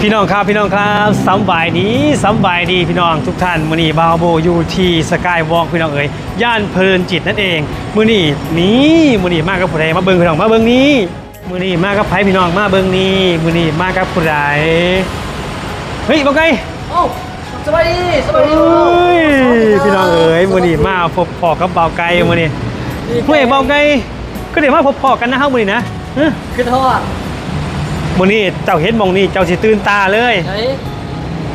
พี่น้องครับพี่น้องครับสำบายดีสำบายดีพี่น้องทุกท่านมื้อนี้บาวโบอยู่ที่สกายวอล์กพี่น้องเอ๋ยย่านเพลินจิตนั่นเองมื้อนี้นี่มื้อนี้มากับผู้ใดมาเบิ่งพี่น้องมาเบิ่งนี้มื้อนี้มากับไผพี่น้องมาเบิ่งนี้มื้อนี้มากับผู้ใดเฮ้ยบ่ไกลโอ้สบายดีสบายดีเอ้ยพี่น้องเอ๋ยมื้อนี้มาพบพ่อกับบ่าวไก่มื้อนี้ผู้เอกบ่าวไก่ก็เดี๋ยวมาพบพ่อกันนะเฮามื้อนี้นะเอ้อคือทอด มื้อนี้เจ้าเห็นหมองนี้เจ้าสิตื่นตาเลย ไหน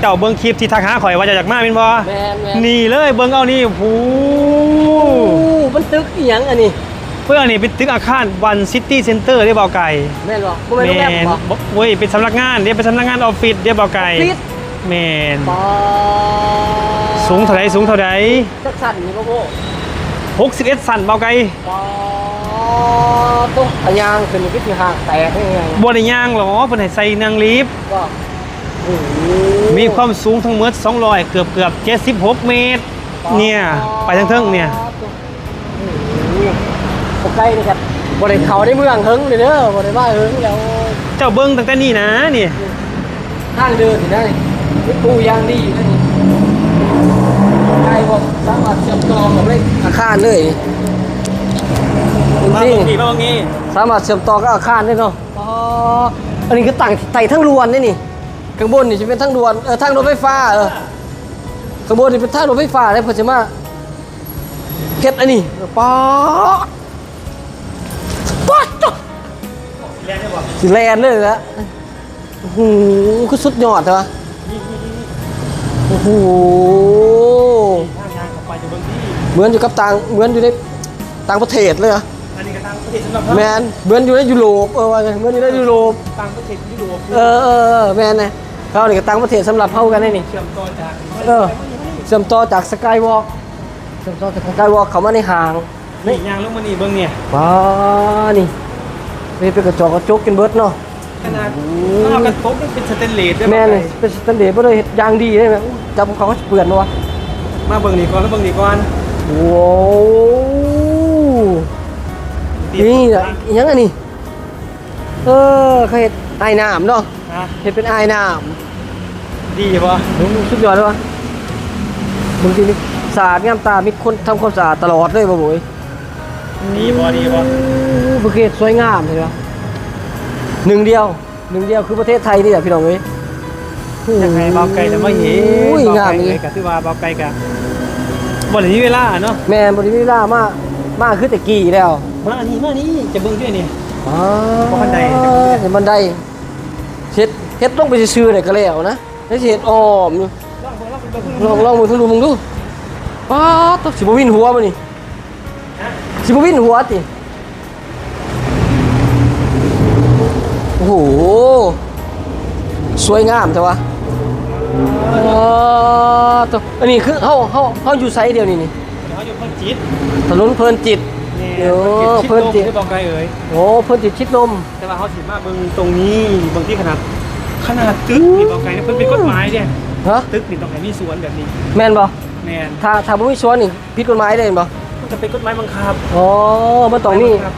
เจ้าเบิ่งคลิปที่ทักหาข่อยว่าจะอยากมาเป็นบ่แมนแมนนี่เลยเบิ่งเอานี่โอ้โหโอ้มันตึกอีหยังอันนี้เพื่อนนี่เป็นตึกอาคารวันซิตี้เซ็นเตอร์ได้เบาไก่แม่นบ่บ่แม่นโรงแรมบ่ บ่เว้ยเป็นสำนักงานเดี๋ยวเป็นสำนักงานออฟฟิศเดี๋ยวเบาไก่ฟิตแมนปอสูงเท่าไหร่สูงเท่าไหร่จักสั่นนี่บ่โบ61สันเบาไก่ปอ ต้องพยางขึ้นนี่คือห่างแตกได้ยังไงบ่ได้ย่างหรอเพิ่นให้ใส่นางลิฟต์ก็โอ้โหมีความสูงทั้งหมด200 เกือบเกือบ76 เมตร เนี่ย ไปทั้งเทิงเนี่ย โอ้โหบ่ใกล้นี่ครับบ่ได้เข้าในเมืองเฮิงเลยเด้อบ่ได้มาเฮิงแล้วเจ้าเบิ่งตั้งแต่นี่นะนี่ทางเดินนี่ได้นี่ปูยางดีอยู่นะนี่ใกล้บ่สามารถเชื่อมต่อกับเลขอาคารเลยจ มาริเบิ่งงนี่มาเบิ่งนี่ๆสามารถเชื่อมต่อกับอาคารได้เนาะอ๋ออันนี้คือต่างไต่ทั้งรวนนี่นี่ข้างบนนี่จะเป็นทั้งรวนเออทั้งรถไฟฟ้าเออข้างบนนี่เป็นทั้งรถไฟฟ้าได้เพิ่นจะมาเฮ็ดอันนี้ป๊อดป๊อดจ๊ะเรียนได้บ่สิแลนเลยละโอ้โหคือสุดยอดเลยวะโอ้โหทางยางออกไปจะเบิ่งนี่เหมือนอยู่กับต่างเหมือนอยู่ในต่างประเทศเลยเหรอะ อันนี้ก็ทางประเทศสำหรับแมนเหมือนอยู่ในยุโรปเออว่าไงเหมือนอยู่ในยุโรปต่างประเทศยุโรปเออเออเออแมนนะเขาเนี่ยก็ต่างประเทศสำหรับเข้ากันได้นี่เชื่อมต่อจากเออเชื่อมต่อจากสกายวอล์กเชื่อมต่อจากสกายวอล์กเขามาในห้างนี่ยางลงมานี่เบิ่งเนี่ยว้านี่นี่เป็นกระจกกระจกกันเบิดเนาะขนาดเอากระทบนี่เป็นสเตนเลสด้วยแม่นเลยเป็นสแตนเดร์บ่ได้เฮ็ดอย่างดีได้ไหมอู้จับเขาก็เปื่อนวะมาเบิ่งนี่ก่อนแล้วเบิ่งนี่ก่อนว้าว นี่อะอิหยังอันนี้ เออเขาเฮ็ดไอ้น้ำเนาะนะเฮ็ดเป็นไอ้น้ดีป่ะำโอ้สุดยอดเลยวะบางทีนี่สะอาดงามตา มีคนทำความสะอาดตลอดเลยบ่บ่ยดีป่ะดีป่ะโอ้ประเทศสวยงามเลยวะหนึ่งเดียว หนึ่งเดียวคือประเทศไทยนี่แหละพี่น้องเอ้ยยังไงเบาไก่จะมาเห็นโอ้ยงามเลนี่ยก็คือว่าเบาไก่กะบ่ได้มีเวลาเนาะแม่นบริวิลามามาคือแต่กี้แล้ว มานี่มานี่จะเบิ่งด้วยนี่ อ๋อเพราะบันไดเห็นบันไดเฮ็ดเฮ็ดลงไปซื่อๆได้ก็แล้วนะแล้วสิเฮ็ดอ้อมอยู่ ลองเบิ่งลองเบิ่งลองลองมึงทุลุมึงดูป๊าดตสิบ่วินหัวบ่นี่สิบ่วินหัวติโอ้โห สวยงามแต่ว่าอ๋อตัวอันนี้คือเฮาเฮาเฮาอยู่ไสเดียวนี่นี่เดี๋ยวอยู่เพิ่นจิตถนนเพลินจิต นี่เดี๋ยวเพิ่นจิตเพิ่นจิตชิดลมได้เบาไก่เอ้ยโอ้เพลินจิตชิดลม แต่ว่าเฮาสิมาเบิ่งตรงนี้เบิ่งที่ขนาด ขนาดตึกนี่เบาไก่เนี่ยเพิ่นเป็นกฎหมายเด้ฮะตึกนี่ต้องให้มีสวนแบบนี้แม่นบ่แม่นถ้าถ้าบ่มีสวนนี่ผิดกฎหมายได้เห็นบ่มันจะเป็นกฎหมายบังคับอ๋อมันต้องมีครับ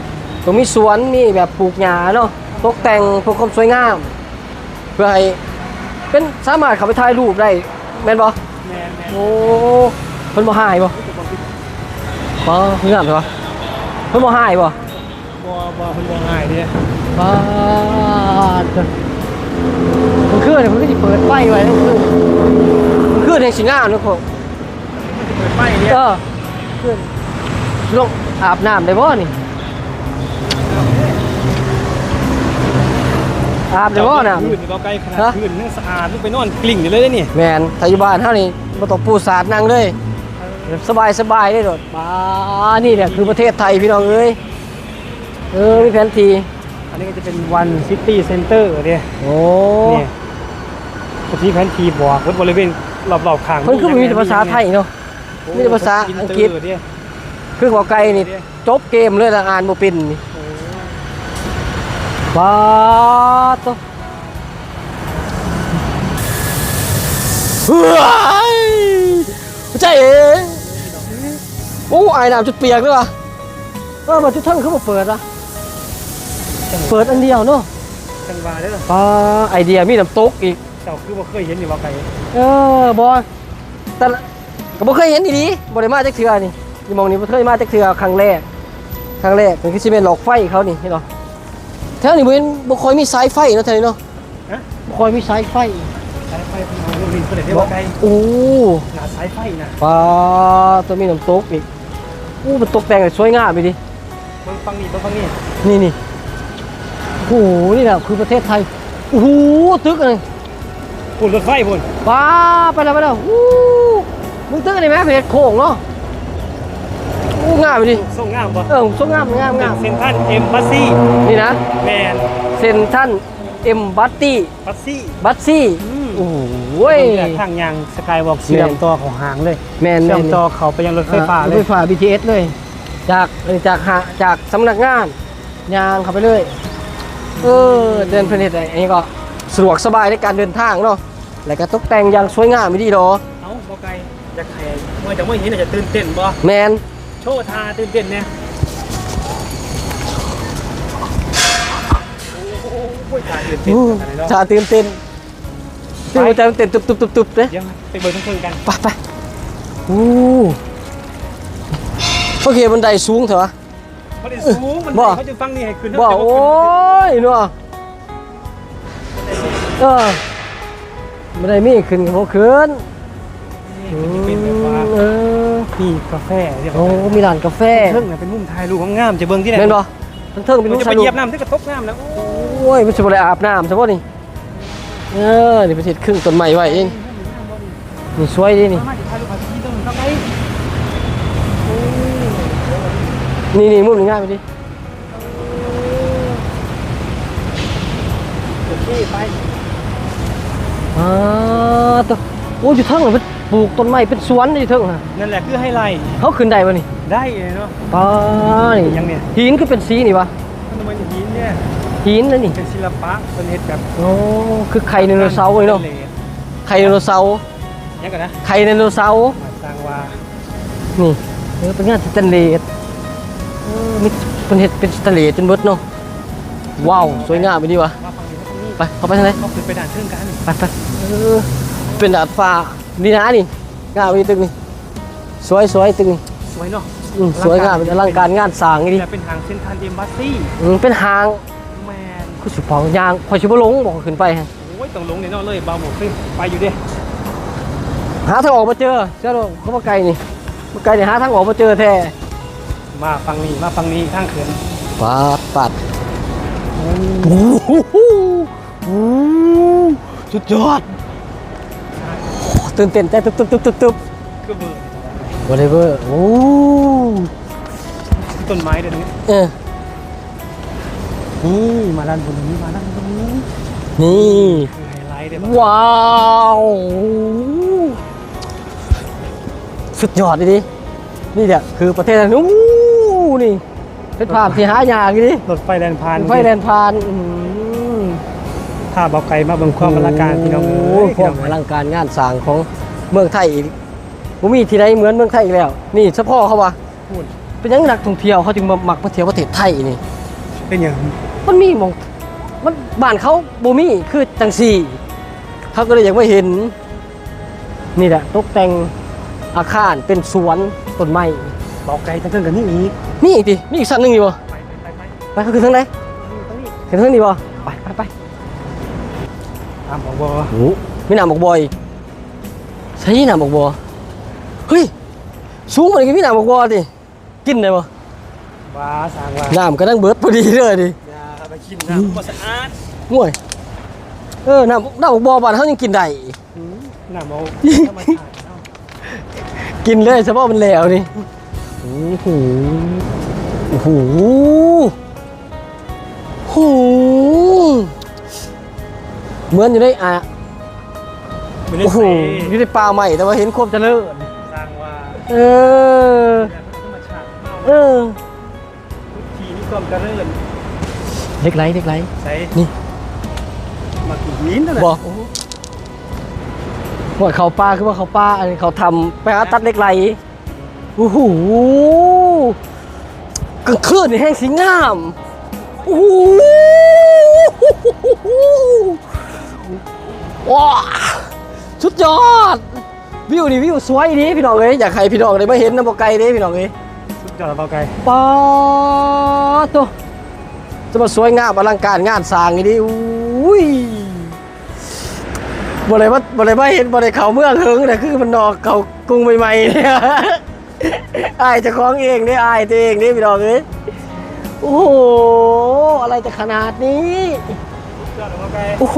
ต้องมีสวนมีแบบปลูกหญ้าเนาะตกแต่งเพื่อความสวยงาม เพื่อให้เป็นสามารถเข้าไปถ่ายรูปได้แม่นบ่แม่นแม่นโอ้เพิ่นบ่หายบ่บ่คืองามใช่บ่ เพิ่นบ่หายบ่บ่บ่เพิ่นบ่ง่ายเด้บ้าดมันคือเนี่ยเพิ่นก็สิเปิดไฟไว้นั่นคือมันคือในสิงามเนาะพวกเปิดไฟเนี่ยเออขึ้นลงอาบน้ำได้บ่นี่อาบได้บ่น้พื้นนี่เบาไก่ขนาดฮะพื้นยังสะอาดลูกไปนอนกลิ้งอยู่เลยเด้นี่ำแมนถ้าอยู่บ้านเท่านี้บ่ต้องปูสาดนั่งเลย สบายสบายได้โดดบ้านี่แหละคือประเทศไทยพี่น้องเอ้ยเออมีแผนทีอันนี้ก็จะเป็นวันซิตี้เซ็นเตอร์เนี่ยโอ้นี่ที่แผนทีบอกว่าบริเวณรอบๆข้างเพิ่นคือมีแต่ภาษาไทยเนาะมีแต่ภาษาอังกฤษเนี่ยคือหัวไก่นี่จบเกมเลยละอ่านบ่เป็นนี่บ้าดตัวเฮ้ยใจเอ๋ โอ้อายน้ำจุดเปียกเลยว่ะเออมาจุดทั้งเขาบอกเปิดอะเปิดอันเดียวเนาะจังหวะเด้อปลาไอเดียมีน้ำตกอีกเจ้าคือบ่เคยเห็นนี่ว่าไก่เออบอแต่ละก็บ่เคยเห็นอีดีบ่ได้มาจักเทื่อนี่อยู่หมองนี้บ่เคยมาจักเทื่อครั้งแรกครั้งแรกมันคือสิเป็นหลอกไฟเขานี่เห็นบ่แถวนี้บ่เห็นบ่ค่อยมีสายไฟเนาะแถวนี้เนาะฮะบ่ค่อยมีสายไฟสายไฟเป็นของลินเพิ่นได้ว่าไก่โอ้หน้าสายไฟน่ะปลาตัวมีน้ำตกอีก อู้มันตกแต่งสวยงามไปดิเบิ่งฟังนี่เบิ่งฟังนี่นี่นี่โอ้โหนี่แหละคือประเทศไทยโอ้โหตึกเลยพุ่นรถไฟพุ่นป้าไปแล้วไปแล้วอู้มึงตึกอันนี้ไหมเพจโค้งเนาะอู้งามไปดิส่งงามบ่เออสวยงามงามงามเซ็นทรัลเอ็มบัสซี่นี่นะแมนเซนทันเอ็มบัตตี้บัสซี่บัตซี่อืม โอ้โหเว้ยทางยางสกายวอล์กเชื่อมต่อของหางเลยแมนแมเชื่อมนต่อเขาไปยังรถไฟฟ้าอ่เลรถยไฟฟ้า BTS เลย จากจากหาจากสำนักงานยางเข้าไปเลยเออเดินเพลินอะไรอันนี้ก็สะดวกสบายในการเดินทางเนาะแล้วก็ตกแต่งอย่างสวยงามไม่ดีดอเอ้าบ่ไกลจะใครเมื่อจะไม่เห็นอาจจะตื่นเต้นบ่แมนโชว์ทาตื่นเต้นเนี่ยโอ้ยทาตื่นเต้นอู้ขนาดนั้นเนาะชาตื่น เต้นตื่นใจมันเต้นตุบตุบตุบตุบเลยเดี๋ยวไปเบิร์ทั้งคืนกันไปไปอู้โอเคบันไดสูงเถอะวะเขาได้สูงมันบ่ เขาจะฟังนี่ให้ขึ้นบอกโอ้ยเนาะเออบันไดมีขึ้นเขาขึ้นเป็นแบบว่าเออมีกาแฟเรียบร้โอ้อยมีร้านกาแฟเทิงน่ะเป็นมุมถ่ายรูปงามๆจะเบิ่งที่ไหนแม่นบ่ทั้งเทิงเป็นมัลูนกจะชาไปลูเหยียกบน้ำที่กระทบน้ำแล้วโอ้ยมันจะบ่ได้อาบน้ำใช่ป่ะนี่ เออนี่ประเทศครึ่งต้นไม้ไว้เองนี่สวยดีนี่มาถ่ายรูปกับที่ตรงนี้เข้าไปนี่นี่มุมนี้ง่ายไปดิโอเคไปอ่าตัวโอ้ยอยู่เทิงเหรอเป็นปลูกต้นไม้เป็นสวนอยู่เทิงฮะนั่นแหละคือไฮไลท์เขาขึ้นได้ป่ะนี่ได้เลยเนาะป้านี่ยังเนี่ยหินก็เป็นสีนี่วะมันมันหินเนี่ย หินนั่นนี่เป็นศิลปะเป็นเฮ็ดแบบโอ้คือไข่ไดโนเสาร์เลยเนาะไข่ไดโนเสาร์ยังกันนะไข่ไดโนเสาร์มาสร้างว่านี่เออเป็นงานสแตนเลสเออมีเป็นเห็ดเป็นสแตนเลสจนเบิดเนาะว้าว สวยงามไปดีวะมาฝั่งนี้ตรงนี้ไปเข้าไปทางไหนเขาขึ้นไปด่านเครื่องกันไปไปเออเป็นดาดฟ้านี่นะนี่งามนี่ตึกนี่สวยสวยตึกนี่สวยเนาะอืมสวยงามเป็นอลังการงานสร้างนี่ดิแต่เป็นทางเส้นทางเอ็มบัสซี่อืมเป็นหางแมน คือสิพองยางคอยชิบลงบอกขึ้นไปฮะโอ้ยต้องลงเนี่ยเนาะเลยบาหมดขึ้นไปอยู่ดิหาทางออกมาเจอเจ้าโลกเขามาไกลนี่มาไกลนี่หาทางออกมาเจอแท้มาฝั่งนี้มาฝั่งนี้ข้างเขื่อนปาดปัดโอ้โหโอ้สุดยอดตื่นเต้นใจตุ๊บตุ๊บตุ๊บตุ๊บตุ๊บคือเบอร์ whatever โอ้ต้นไม้เดี๋ยวนี้เออ นี่มาด้านบนนี้มาด้านบนนี้นี่คือไฮไลท์เด้อว้าวสุดยอดดิดินี่แหละคือประเทศไทยนู้นี่เป็นภาพที่หายากดิรถไฟแลนพานไฟแดนพานอื้อหือถ้าเบาไกลมาเบิ่งความอลังการพี่น้องโอ้เอ้ยพวกอลังการงานสร้างของเมืองไทยอีกบ่มีที่ใดเหมือนเมืองไทยอีกแล้ว นี่เฉพาะเขาว่าพูดเป็นหยังนักท่องเที่ยวเขาจึงมามักมาเที่ยวประเทศไทยนี่ เป็นอย่างมันมีหมองมันบ้านเขาบ่มีคือจังซี่ เขาก็เลยอยากมาเห็น นี่แหละตกแต่งอาคารเป็นสวนต้นไม้เบาไกลทั้งเครื่องกันนี่อีกนี่อีกดิมีอีกชั้นหนึงอยู่บ่ไปไปไปไปไปเขาขึ้นทางไหนตรงนี้ขึ้นทางนี้บ่ไปไปไปตามของบอโอ้มีน้ำบอกบอยใช่น้ำบอกบอเฮ้ยสูงกว่านี้ก็มีน้ำบอกบอดิกินได้บ่ ว้าสร้างว่าน้ำก็นั่งเบิดพอดีเลยดิอย่าไปกินน้ำบ่สะอาดห่วยเออน้ำน้ำบอกบอบ้านเขายังกินได้อืมน้ำเอาธรรมชาติเอากินเลยเฉพาะมันแล้วนี่โอ้โหโอ้โหโอ้โหเหมือนอยู่ในอะไม่ได้โอ้โหใส่อยู่ในป่าใหม่แต่ว่าเห็นโคมเจริญสร้างว่าเออ ธรรมชาติเอาเออทุกทีนี่ ความเจริญเล็กไรเล็กไรใส่นี่มากี่หินนั่นแหละบอกว่าเขาป้าคือว่าเขาป้าอันนี้เขาทำไปหาตัดเหล็กไหลโอ้โหกลางคืนนี่แห้งสีงามโอ้โหว้าสุดยอดวิวนี่วิวสวยดีพี่น้องเอ้ยอยากให้พี่น้องได้มาเห็นนะบ่ไกลเด้พี่น้องเอ้ย สุดยอดเบาไกลปาตัวจะมาสวยงามอลังการงานสร้างนี่ดิอุ้ยบ่เลยว่าบ่เลยว่าเห็นบ่ได้เข้าเมืองเฮิงแต่คือมันนอกเข้ากรุงใหม่ๆเนี่ยอายเจะคล้าของเองนี่อายตัวเองนี่พี่น้องเอ้ยโอ้โหอะไรจะขนาดนี้สุดยอดเบาไกลโอ้โห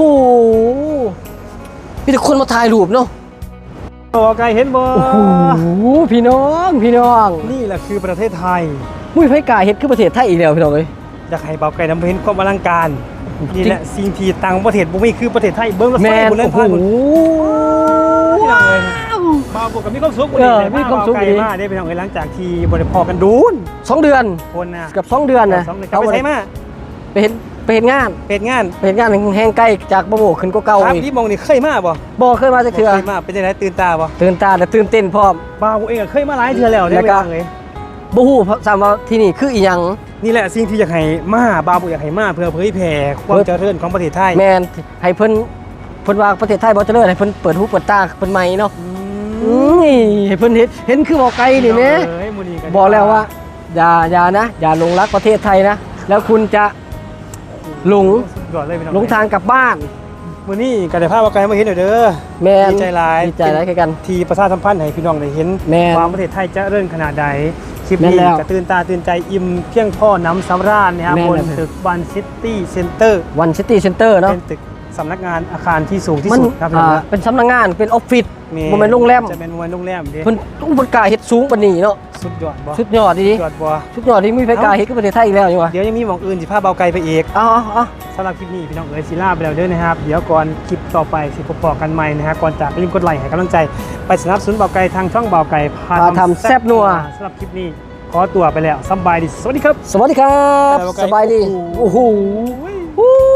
มีแต่คนมาถ่ายรูปเนาะ เบาไกลเห็นบ่โอ้โหพี่น้องพี่น้องนี่แหละคือประเทศไทยมุ้ยไผกล้าเฮ็ดคือประเทศไทยอีกแล้วพี่น้องเอ้ยอยากให้เบาไกลนำเห็นความอลังการนี่แหละสิ่งที่ต่างประเทศบ่มีคือประเทศไทยเบิ่งรถไฟแม่นบนเล่นโอ้โหผ่านหมดพี่น้องเอ้ยบาวบอกกับมีความสุขเออได้มีความสุขเบาไกลดีมากได้พี่น้องเอ้ยหลังจากที่บ่ได้พอกันดูนสองเดือนคนน่ะเกับสองเดือนนะสองเดือนกลับไปใช้มาไปเห็น ไปเห็นงานเป็ดงานไปเห็นงานแห่งใกล้จากบ่โบขึ้นก็เก่าครับอีกที่มองนี่เคยมาบ่บ่เคยมาจักเทื่อเคยมาเป็นจังไดตื่นตาบ่ตื่นตาแต่ตื่นเต้นพร้อม บ่าวเองก็เคยมาหลายเทื่อแล้วเด้แล้วพี่ก็น้องเอ้ยบ่ฮู้ซ้ำว่าที่นี่คืออีหยัง นี่แหละสิ่งที่อยากให้มาบ่าวบ่อยากให้มาเพื่อเผยแผ่ความเพื่อเจริญของประเทศไทยแม่นให้เพิ่นเพิ่นว่าประเทศไทยบ่เจริญให้เพิ่นเปิดหูเปิดตาเพิ่นใหม่เนาะอือืมมให้เพิ่นเห็นเห็นคือบ่ไกลนี่แหม เอ้ยมื้อนี้นบอกแล้วว่า อย่าอย่านะ อย่าหลงรักประเทศไทยนะ แล้วคุณจะ หลงสุดยอดเลยพี่น้องหลงทางกลับบ้าน มื้อนี้ก็ได้พาบ่าวไกลมาเห็นหน่อยเด้อแม่นดีใจหลายดีใจหลายคือกัน ที่ประชาสัมพันธ์ให้พี่น้องได้เห็นแม่นความประเทศไทยเจะเริ่ขนาดใดคลิปแม่นนี้แล้วกระตื่นตาตื่นใจอิ่มเพียงพ่อน้ำสำราญนะครับแม่นบนแล้วตึกวันซิตี้เซ็นเตอร์วันซิตี้เซ็นเตอร์เนาะเป็นตึกสำนักงานอาคารที่สูงที่มันสุดครับอ่าเป็นสำนักงานเป็นออฟฟิศ แม่มันเป็นโรงแรมจะเป็นโรงแรมเด้เพิ่นอุปการเฮ็ดสูงปานนี้เนาะสุดยอดบ่สุดยอดดีสุดยอดบ่ๆสุดยอดที่มีไผกล้าเฮ็ดกับประเทศไทยอีกแล้วนี่วะเดี๋ยวยังมีหมองอื่นสิพาเบาไกลไปอีกเอาเอาเอาสำหรับคลิปนี้พี่น้องเอ๋ยศิลาไปแล้วเด้อนะครับเดี๋ยวก่อนคลิปต่อไปสิพบปอกันใหม่นะฮะก่อนจากอย่าลืมกดไลค์ให้กำลังใจไปสนับสนุนเบาไกลทางช่องเบาไกลพาพาทำแซ่บนัวสำหรับคลิปนี้ขอตัวไปแล้วสำบายดี สวัสดีครับ สวัสดีครับแล้วก็สบายดี โอ้โหโอ้โห